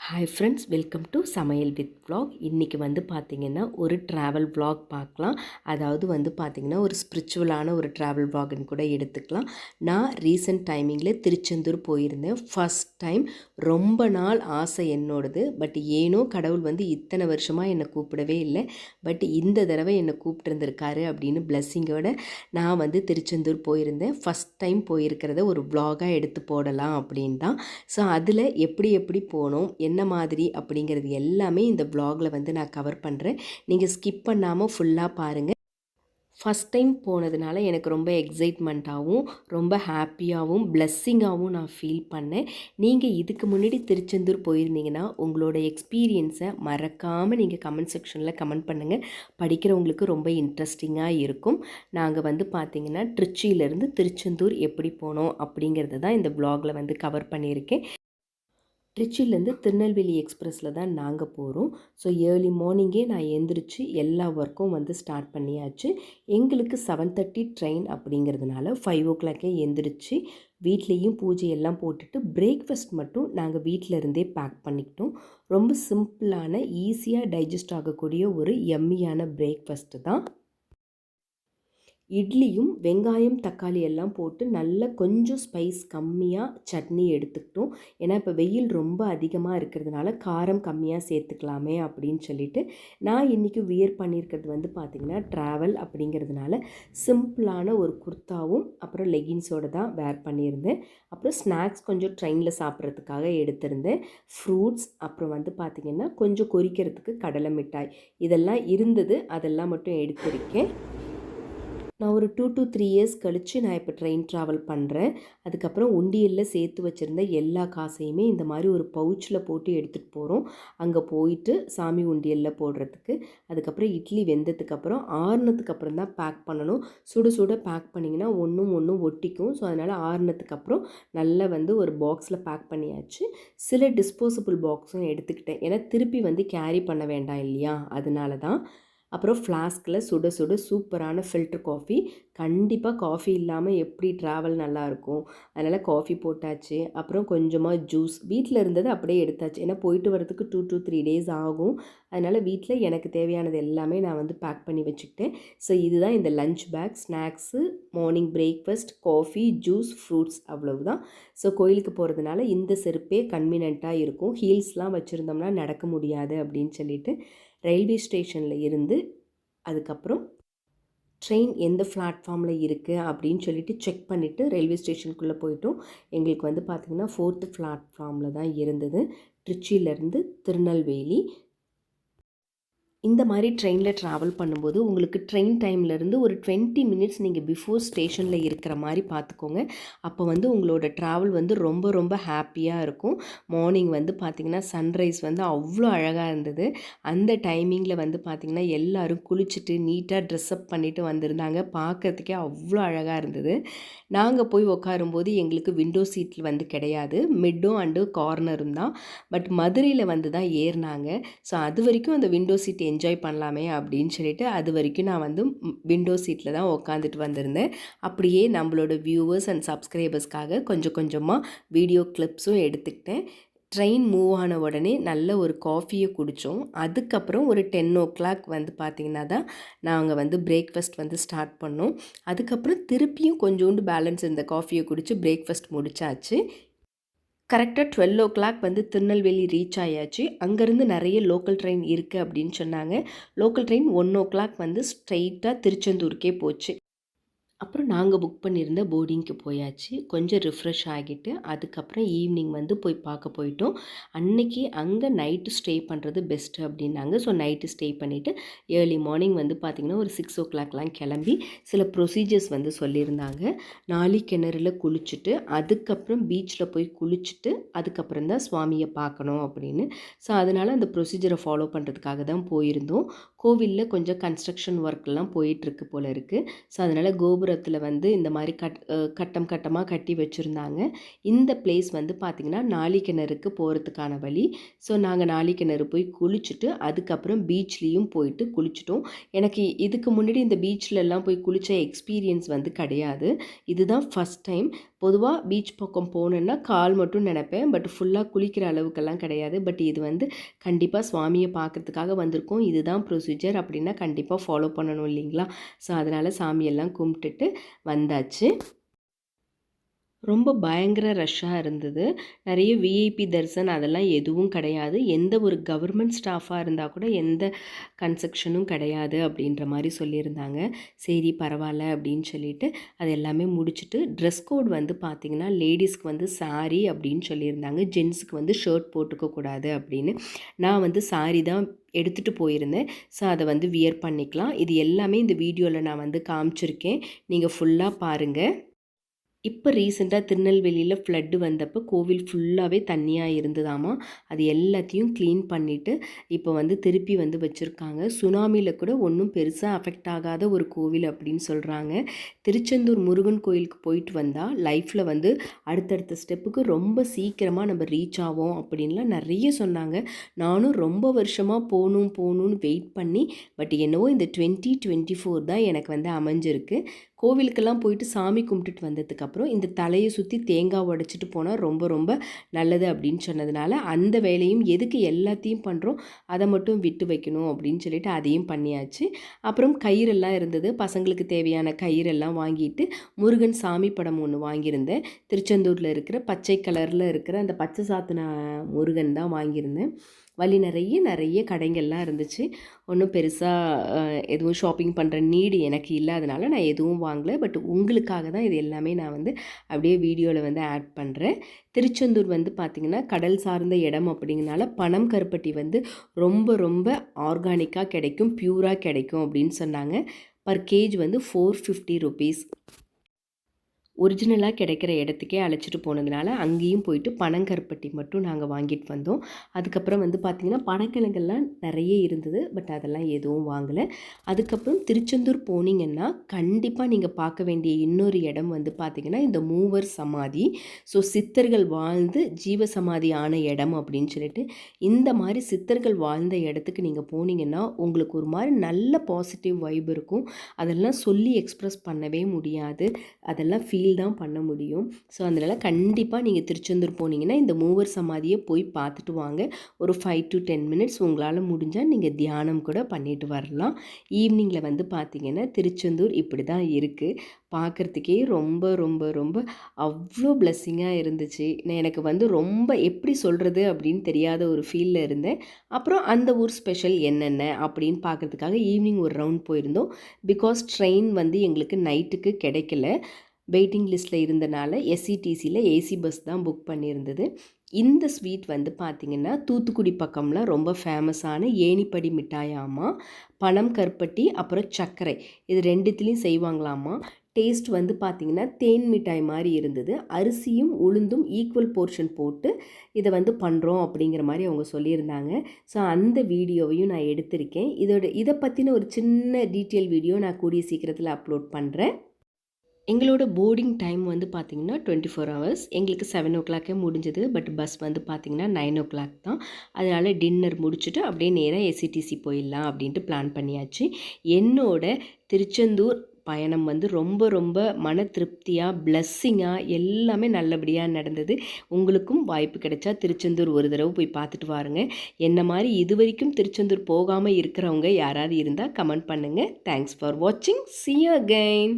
Hi friends welcome to சமையல் with vlog இன்றைக்கி வந்து பார்த்திங்கன்னா ஒரு ட்ராவல் வ்ளாக் பார்க்கலாம். அதாவது வந்து பார்த்திங்கன்னா ஒரு ஸ்பிரிச்சுவலான ஒரு ட்ராவல் வ்ளாக்னு கூட எடுத்துக்கலாம். நான் ரீசெண்ட் டைமிங்கில் திருச்செந்தூர் போயிருந்தேன். ஃபஸ்ட் டைம் ரொம்ப நாள் ஆசை என்னோடது. பட் ஏனோ கடவுள் வந்து இத்தனை வருஷமாக என்னை கூப்பிடவே இல்லை. பட் இந்த தடவை என்னை கூப்பிட்டுருந்துருக்காரு அப்படின்னு பிளஸ்ஸிங்கோட நான் வந்து திருச்செந்தூர் போயிருந்தேன். ஃபஸ்ட் டைம் போயிருக்கிறத ஒரு வ்ளாகாக எடுத்து போடலாம் அப்படின் தான் ஸோ அதில் எப்படி எப்படி போனோம் என்ன மாதிரி அப்படிங்கிறது எல்லாமே இந்த vlogல வந்து நான் கவர் பண்ணுறேன் நீங்கள் ஸ்கிப் பண்ணாமல் ஃபுல்லாக பாருங்கள் ஃபஸ்ட் டைம் போனதுனால எனக்கு ரொம்ப எக்ஸைட்மெண்ட்டாகவும் ரொம்ப ஹாப்பியாகவும் பிளெஸ்ஸிங்காகவும் நான் ஃபீல் பண்ணேன். நீங்கள் இதுக்கு முன்னாடி திருச்செந்தூர் போயிருந்தீங்கன்னா உங்களோட எக்ஸ்பீரியன்ஸை மறக்காமல் நீங்கள் கமெண்ட் செக்ஷனில் கமெண்ட் பண்ணுங்கள் படிக்கிறவங்களுக்கு ரொம்ப இன்ட்ரெஸ்டிங்காக இருக்கும். நாங்கள் வந்து பார்த்திங்கன்னா திருச்சியிலேருந்து திருச்செந்தூர் எப்படி போனோம் அப்படிங்கிறது தான் இந்த ப்ளாகில் வந்து கவர் பண்ணியிருக்கேன். திருச்சியிலேருந்து திருநெல்வேலி எக்ஸ்பிரஸில் தான் நாங்கள் போகிறோம் ஸோ ஏர்லி மார்னிங்கே நான் எந்திரிச்சு எல்லா ஒர்க்கும் வந்து ஸ்டார்ட் பண்ணியாச்சு. எங்களுக்கு செவன் தேர்ட்டி ட்ரெயின் அப்படிங்கிறதுனால ஃபைவ் ஓ கிளாக்கே எந்திரிச்சு வீட்லேயும் பூஜையெல்லாம் போட்டுட்டு பிரேக்ஃபாஸ்ட் மட்டும் நாங்கள் வீட்டில் இருந்தே பேக் பண்ணிக்கிட்டோம். ரொம்ப சிம்பிளான ஈஸியாக டைஜஸ்ட் ஆகக்கூடிய ஒரு எம்மியான பிரேக்ஃபாஸ்ட்டு தான். இட்லியும் வெங்காயம் தக்காளி எல்லாம் போட்டு நல்லா கொஞ்சம் ஸ்பைஸ் கம்மியாக சட்னி எடுத்துக்கிட்டோம். ஏன்னா இப்போ வெயில் ரொம்ப அதிகமாக இருக்கிறதுனால காரம் கம்மியாக சேர்த்துக்கலாமே அப்படின்னு சொல்லிட்டு நான் இன்றைக்கி வியர் பண்ணியிருக்கிறது வந்து பார்த்திங்கன்னா ட்ராவல் அப்படிங்கிறதுனால சிம்பிளான ஒரு குர்த்தாவும் அப்புறம் லெகின்ஸோடு தான் வேர் பண்ணியிருந்தேன். அப்புறம் ஸ்நாக்ஸ் கொஞ்சம் ட்ரெயினில் சாப்பிட்றதுக்காக எடுத்திருந்தேன். ஃப்ரூட்ஸ் அப்புறம் வந்து பார்த்திங்கன்னா கொஞ்சம் கொறிக்கிறதுக்கு கடலை மிட்டாய் இதெல்லாம் இருந்தது. அதெல்லாம் மட்டும் எடுத்திருக்கேன். நான் ஒரு டூ டு த்ரீ இயர்ஸ் கழித்து நான் இப்போ ட்ரெயின் ட்ராவல் பண்ணுறேன் அதுக்கப்புறம் உண்டியலில் சேர்த்து வச்சுருந்த எல்லா காசையுமே இந்த மாதிரி ஒரு பவுச்சில் போட்டு எடுத்துகிட்டு போகிறோம் அங்கே போயிட்டு சாமி உண்டியலில் போடுறதுக்கு அதுக்கப்புறம் இட்லி வெந்ததுக்கப்புறம் ஆறுனதுக்கு அப்புறம் தான் பேக் பண்ணணும். சுட சுட பேக் பண்ணிங்கன்னா ஒன்றும் ஒன்றும் ஒட்டிக்கும். ஸோ அதனால் ஆறுனதுக்கு அப்புறம் நல்லா வந்து ஒரு பாக்ஸில் பேக் பண்ணியாச்சு. சில டிஸ்போசபிள் பாக்ஸும் எடுத்துக்கிட்டேன். ஏன்னா திருப்பி வந்து கேரி பண்ண வேண்டாம் இல்லையா? அதனால தான் அப்புறம் ஃப்ளாஸ்கில் சுட சுட சூப்பரான ஃபில்டர் காஃபி கண்டிப்பாக காஃபி இல்லாமல் எப்படி ட்ராவல் நல்லாயிருக்கும் அதனால் காஃபி போட்டாச்சு. அப்புறம் கொஞ்சமாக ஜூஸ் வீட்டில் இருந்தது அப்படியே எடுத்தாச்சு. ஏன்னா போயிட்டு வரதுக்கு டூ டூ த்ரீ டேஸ் ஆகும். அதனால் வீட்டில் எனக்கு தேவையானது எல்லாமே நான் வந்து பேக் பண்ணி வச்சுக்கிட்டேன். ஸோ இதுதான் இந்த lunch pack snacks morning breakfast coffee juice fruits அவ்வளவு தான் ஸோ கோயிலுக்கு போகிறதுனால இந்த செருப்பே கன்வீனியண்ட்டாக இருக்கும். ஹீல்ஸ்லாம் வச்சுருந்தோம்னா நடக்க முடியாது அப்படின்னு சொல்லிட்டு ரயில்வே ஸ்டேஷனில் இருந்து அதுக்கப்புறம் ட்ரெயின் எந்த பிளாட்ஃபார்மில் இருக்குது அப்படின்னு சொல்லிட்டு செக் பண்ணிவிட்டு ரயில்வே ஸ்டேஷனுக்குள்ளே போயிட்டோம். எங்களுக்கு வந்து பார்த்திங்கன்னா ஃபோர்த்து பிளாட்ஃபார்மில் தான் இருந்தது. திருச்சியிலேருந்து திருநெல்வேலி இந்த மாதிரி ட்ரெயினில் ட்ராவல் பண்ணும்போது உங்களுக்கு ட்ரெயின் டைம்லேருந்து ஒரு டுவெண்ட்டி மினிட்ஸ் நீங்கள் பிஃபோர் ஸ்டேஷனில் இருக்கிற மாதிரி பார்த்துக்கோங்க. அப்போ வந்து உங்களோட ட்ராவல் வந்து ரொம்ப ரொம்ப ஹாப்பியாக இருக்கும். மார்னிங் வந்து பார்த்திங்கன்னா சன்ரைஸ் வந்து அவ்வளோ அழகாக இருந்தது. அந்த டைமிங்கில் வந்து பார்த்திங்கன்னா எல்லோரும் குளிச்சுட்டு நீட்டாக ட்ரெஸ்அப் பண்ணிவிட்டு வந்திருந்தாங்க. பார்க்குறதுக்கே அவ்வளோ அழகாக இருந்தது. நாங்கள் போய் உட்காரும்போது எங்களுக்கு விண்டோ சீட்டில் வந்து கிடையாது. மிட்டும் அண்டு கார்னரும் தான் பட் மதுரையில் வந்து தான் ஏறினாங்க. ஸோ அது வரைக்கும் அந்த விண்டோ சீட் என்ஜாய் பண்ணலாமே அப்படின்னு சொல்லிட்டு அது வரைக்கும் நான் வந்து விண்டோ சீட்டில் தான் உட்காந்துட்டு வந்திருந்தேன். அப்படியே நம்மளோட வியூவர்ஸ் அண்ட் சப்ஸ்கிரைபர்ஸ்க்காக கொஞ்சம் கொஞ்சமாக வீடியோ கிளிப்ஸும் எடுத்துக்கிட்டேன். ட்ரெயின் மூவ் ஆன உடனே நல்ல ஒரு காஃபியை குடித்தோம் அதுக்கப்புறம் ஒரு டென் ஓ கிளாக் வந்து பார்த்திங்கன்னா தான் நாங்கள் வந்து பிரேக்ஃபாஸ்ட் வந்து ஸ்டார்ட் பண்ணோம். அதுக்கப்புறம் திருப்பியும் கொஞ்சோண்டு பேலன்ஸ் இருந்த காஃபியை குடித்து பிரேக்ஃபாஸ்ட் முடிச்சாச்சு. கரெக்டாக டுவெல் ஓ கிளாக் வந்து திருநெல்வேலி ரீச் ஆயாச்சு. அங்கேருந்து நிறைய லோக்கல் ட்ரெயின் இருக்குது அப்படின்னு சொன்னாங்க. Local train one o clock வந்து ஸ்ட்ரெயிட்டாக திருச்செந்தூருக்கே போச்சு. அப்புறம் நாங்கள் புக் பண்ணியிருந்த போர்டிங்க்கு போயாச்சு. கொஞ்சம் ரிஃப்ரெஷ் ஆகிட்டு அதுக்கப்புறம் ஈவினிங் வந்து போய் பார்க்க போயிட்டோம். அன்னைக்கு அங்கே நைட்டு ஸ்டே பண்ணுறது பெஸ்ட்டு அப்படின்னாங்க. ஸோ நைட்டு ஸ்டே பண்ணிவிட்டு ஏர்லி மார்னிங் வந்து பார்த்திங்கன்னா ஒரு சிக்ஸ் ஓ கிளாக்லாம் கிளம்பி சில ப்ரொசீஜர்ஸ் வந்து சொல்லியிருந்தாங்க. நாளி கிணறுல குளிச்சுட்டு அதுக்கப்புறம் பீச்சில் போய் குளிச்சுட்டு அதுக்கப்புறம் தான் சுவாமியை பார்க்கணும் அப்படின்னு. ஸோ அதனால் அந்த ப்ரொசீஜரை ஃபாலோ பண்ணுறதுக்காக தான் போயிருந்தோம். கோவிலில் கொஞ்சம் கன்ஸ்ட்ரக்ஷன் ஒர்க்லாம் போயிட்டுருக்கு போல் இருக்குது ஸோ அதனால் கோபுரத்தில் வந்து இந்த மாதிரி கட் கட்டம் கட்டமாக கட்டி வச்சுருந்தாங்க. இந்த பிளேஸ் வந்து பார்த்திங்கன்னா நாளிக்கிணறுக்கு போகிறதுக்கான வழி. ஸோ நாங்கள் நாளிக்கிணறு போய் குளிச்சுட்டு அதுக்கப்புறம் பீச்லேயும் போயிட்டு குளிச்சிட்டோம். எனக்கு இதுக்கு முன்னாடி இந்த பீச்லலாம் போய் குளித்த எக்ஸ்பீரியன்ஸ் வந்து கிடையாது. இதுதான் ஃபஸ்ட் டைம் பொதுவாக பீச் பக்கம் போனேன்னா கால் மட்டும் நினைப்பேன். பட் ஃபுல்லாக குளிக்கிற அளவுக்கெல்லாம் கிடையாது. பட் இது வந்து கண்டிப்பாக சுவாமியை பார்க்குறதுக்காக வந்திருக்கோம். இதுதான் ப்ரொசீஜர் அப்படின்னா கண்டிப்பாக ஃபாலோ பண்ணணும் இல்லைங்களா? ஸோ அதனால் சாமியெல்லாம் கும்பிட்டுட்டு வந்தாச்சு. ரொம்ப பயங்கர ரஷ்ஷாக இருந்தது. நிறைய விஐபி தரிசன் அதெல்லாம் எதுவும் கிடையாது. எந்த ஒரு கவர்மெண்ட் ஸ்டாஃபாக இருந்தால் கூட எந்த கன்செக்ஷனும் கிடையாது அப்படின்ற மாதிரி சொல்லியிருந்தாங்க. சரி பரவாயில்ல அப்படின்னு சொல்லிட்டு அது எல்லாமே முடிச்சுட்டு ட்ரெஸ் கோட் வந்து பார்த்திங்கன்னா லேடிஸ்க்கு வந்து சாரி அப்படின்னு சொல்லியிருந்தாங்க. ஜென்ஸுக்கு வந்து ஷர்ட் போட்டுக்கக்கூடாது அப்படின்னு. நான் வந்து சாரி தான் எடுத்துகிட்டு போயிருந்தேன். ஸோ அதை வந்து வியர் பண்ணிக்கலாம். இது எல்லாமே இந்த வீடியோவில் நான் வந்து காமிச்சிருக்கேன். நீங்கள் ஃபுல்லாக பாருங்கள் இப்போ ரீசெண்டாக திருநெல்வேலியில் ஃப்ளட்டு வந்தப்போ கோவில் ஃபுல்லாகவே தண்ணியாக இருந்ததாமா? அது எல்லாத்தையும் க்ளீன் பண்ணிவிட்டு இப்போ வந்து திருப்பி வந்து வச்சுருக்காங்க. சுனாமியில் கூட ஒன்றும் பெருசாக அஃபெக்ட் ஆகாத ஒரு கோவில் அப்படின்னு சொல்கிறாங்க திருச்செந்தூர் முருகன் கோயிலுக்கு போயிட்டு வந்தால் லைஃப்பில் வந்து அடுத்தடுத்த ஸ்டெப்புக்கு ரொம்ப சீக்கிரமாக நம்ம ரீச் ஆவோம் அப்படின்லாம் நிறைய சொன்னாங்க. நானும் ரொம்ப வருஷமாக போகணும் போகணுன்னு வெயிட் பண்ணி பட் என்னவோ இந்த ட்வெண்ட்டி டுவெண்ட்டி ஃபோர் தான் எனக்கு வந்து அமைஞ்சிருக்கு. கோவிலுக்கெல்லாம் போயிட்டு சாமி கும்பிட்டுட்டு வந்ததுக்கப்புறம் இந்த தலையை சுற்றி தேங்காய் உடைச்சிட்டு போனால் ரொம்ப ரொம்ப நல்லது அப்படின்னு சொன்னதுனால அந்த வேலையும் எதுக்கு எல்லாத்தையும் பண்ணுறோம் அதை மட்டும் விட்டு வைக்கணும் அப்படின்னு சொல்லிட்டு அதையும் பண்ணியாச்சு. அப்புறம் கயிறெல்லாம் இருந்தது. பசங்களுக்கு தேவையான கயிறெல்லாம் வாங்கிட்டு முருகன் சாமி படம் ஒன்று வாங்கியிருந்தேன். திருச்செந்தூரில் இருக்கிற பச்சை கலரில் இருக்கிற அந்த பச்சை சாத்தின முருகன் தான் வாங்கியிருந்தேன். வழி நிறைய நிறைய கடைங்கள்லாம் இருந்துச்சு. ஒன்றும் பெருசாக எதுவும் ஷாப்பிங் பண்ணுற நீடு எனக்கு இல்லாதனால நான் எதுவும் வாங்கலை. பட் உங்களுக்காக தான் இது எல்லாமே நான் வந்து அப்படியே வீடியோவில் வந்து ஆட் பண்ணுறேன் திருச்செந்தூர் வந்து பார்த்திங்கன்னா கடல் சார்ந்த இடம் அப்படிங்கனால பணம் கருப்பட்டி வந்து ரொம்ப ரொம்ப ஆர்கானிக்காக கிடைக்கும் ப்யூராக கிடைக்கும் அப்படின்னு சொன்னாங்க. பர் கேஜ் வந்து ஃபோர் ஃபிஃப்டி ருபீஸ் ஒரிஜினலாக கிடைக்கிற இடத்துக்கே அழைச்சிட்டு போனதுனால அங்கேயும் போயிட்டு பனங்கருப்பட்டி மட்டும் நாங்கள் வாங்கிட்டு வந்தோம். அதுக்கப்புறம் வந்து பார்த்திங்கன்னா பனக்கிழங்கெல்லாம் நிறைய இருந்தது. பட் அதெல்லாம் எதுவும் வாங்கலை. அதுக்கப்புறம் திருச்செந்தூர் போனீங்கன்னா கண்டிப்பாக நீங்கள் பார்க்க வேண்டிய இன்னொரு இடம் வந்து பார்த்திங்கன்னா இந்த மூவர் சமாதி. ஸோ சித்தர்கள் வாழ்ந்து ஜீவ சமாதி ஆன இடம் அப்படின்னு சொல்லிட்டு இந்த மாதிரி சித்தர்கள் வாழ்ந்த இடத்துக்கு நீங்கள் போனீங்கன்னா உங்களுக்கு ஒரு மாதிரி நல்ல பாசிட்டிவ் வைப் இருக்கும். அதெல்லாம் சொல்லி எக்ஸ்ப்ரெஸ் பண்ணவே முடியாது. அதெல்லாம் ஃபீல் ஃபீல் தான் பண்ண முடியும். ஸோ அதனால் கண்டிப்பாக நீங்கள் திருச்செந்தூர் போனீங்கன்னா இந்த மூவர் சமாதியை போய் பார்த்துட்டு வாங்க. ஒரு ஃபைவ் டு டென் மினிட்ஸ் உங்களால் முடிஞ்சால் நீங்கள் தியானம் கூட பண்ணிட்டு வரலாம். ஈவினிங்கில் வந்து பார்த்திங்கன்னா திருச்செந்தூர் இப்படி தான் இருக்குது பார்க்குறதுக்கே ரொம்ப ரொம்ப ரொம்ப அவ்வளோ பிளஸ்ஸிங்காக இருந்துச்சு. நான் எனக்கு வந்து ரொம்ப எப்படி சொல்கிறது அப்படின்னு தெரியாத ஒரு ஃபீலில் இருந்தேன். அப்புறம் அந்த ஊர் ஸ்பெஷல் என்னென்ன அப்படின்னு பார்க்குறதுக்காக ஈவினிங் ஒரு ரவுண்ட் போயிருந்தோம். பிகாஸ் ட்ரெயின் வந்து எங்களுக்கு நைட்டுக்கு கிடைக்கல. வெயிட்டிங் லிஸ்ட்டில் இருந்தனால எஸ்சிடிசியில் ஏசி பஸ் தான் புக் பண்ணியிருந்தது. இந்த ஸ்வீட் வந்து பார்த்திங்கன்னா தூத்துக்குடி பக்கம்லாம் ரொம்ப ஃபேமஸான ஏணிப்படி மிட்டாயாமா பனம் கருப்பட்டி அப்புறம் சர்க்கரை. இது ரெண்டுத்துலேயும் செய்வாங்களாமா? டேஸ்ட் வந்து பார்த்திங்கன்னா தேன் மிட்டாய் மாதிரி இருந்தது. அரிசியும் உளுந்தும் ஈக்குவல் போர்ஷன் போட்டு இதை வந்து பண்ணுறோம் அப்படிங்கிற மாதிரி அவங்க சொல்லியிருந்தாங்க. ஸோ அந்த வீடியோவையும் நான் எடுத்திருக்கேன். இதோட இதை பற்றின ஒரு சின்ன டீட்டெயில் வீடியோ நான் கூடிய சீக்கிரத்தில் அப்லோட் பண்ணுறேன் எங்களோட போர்டிங் டைம் வந்து பார்த்திங்கன்னா டுவெண்ட்டி ஃபோர் ஹவர்ஸ் எங்களுக்கு செவன் ஓ கிளாக்கே முடிஞ்சது. பட் பஸ் வந்து பார்த்திங்கன்னா நைன் ஓ கிளாக் தான். அதனால் டின்னர் முடிச்சுட்டு அப்படியே நேராக எஸ்சிடிசி போயிடலாம் அப்படின்ட்டு பிளான் பண்ணியாச்சு. என்னோட திருச்செந்தூர் பயணம் வந்து ரொம்ப ரொம்ப மன திருப்தியாக பிளஸ்ஸிங்காக எல்லாமே நல்லபடியாக நடந்தது. உங்களுக்கும் வாய்ப்பு கிடைச்சா திருச்செந்தூர் ஒரு தடவை போய் பார்த்துட்டு வாருங்க. என்ன மாதிரி இது வரைக்கும் திருச்செந்தூர் போகாமல் இருக்கிறவங்க யாராவது இருந்தால் கமெண்ட் பண்ணுங்கள் தேங்க்ஸ் ஃபார் வாட்சிங் சி அகைன்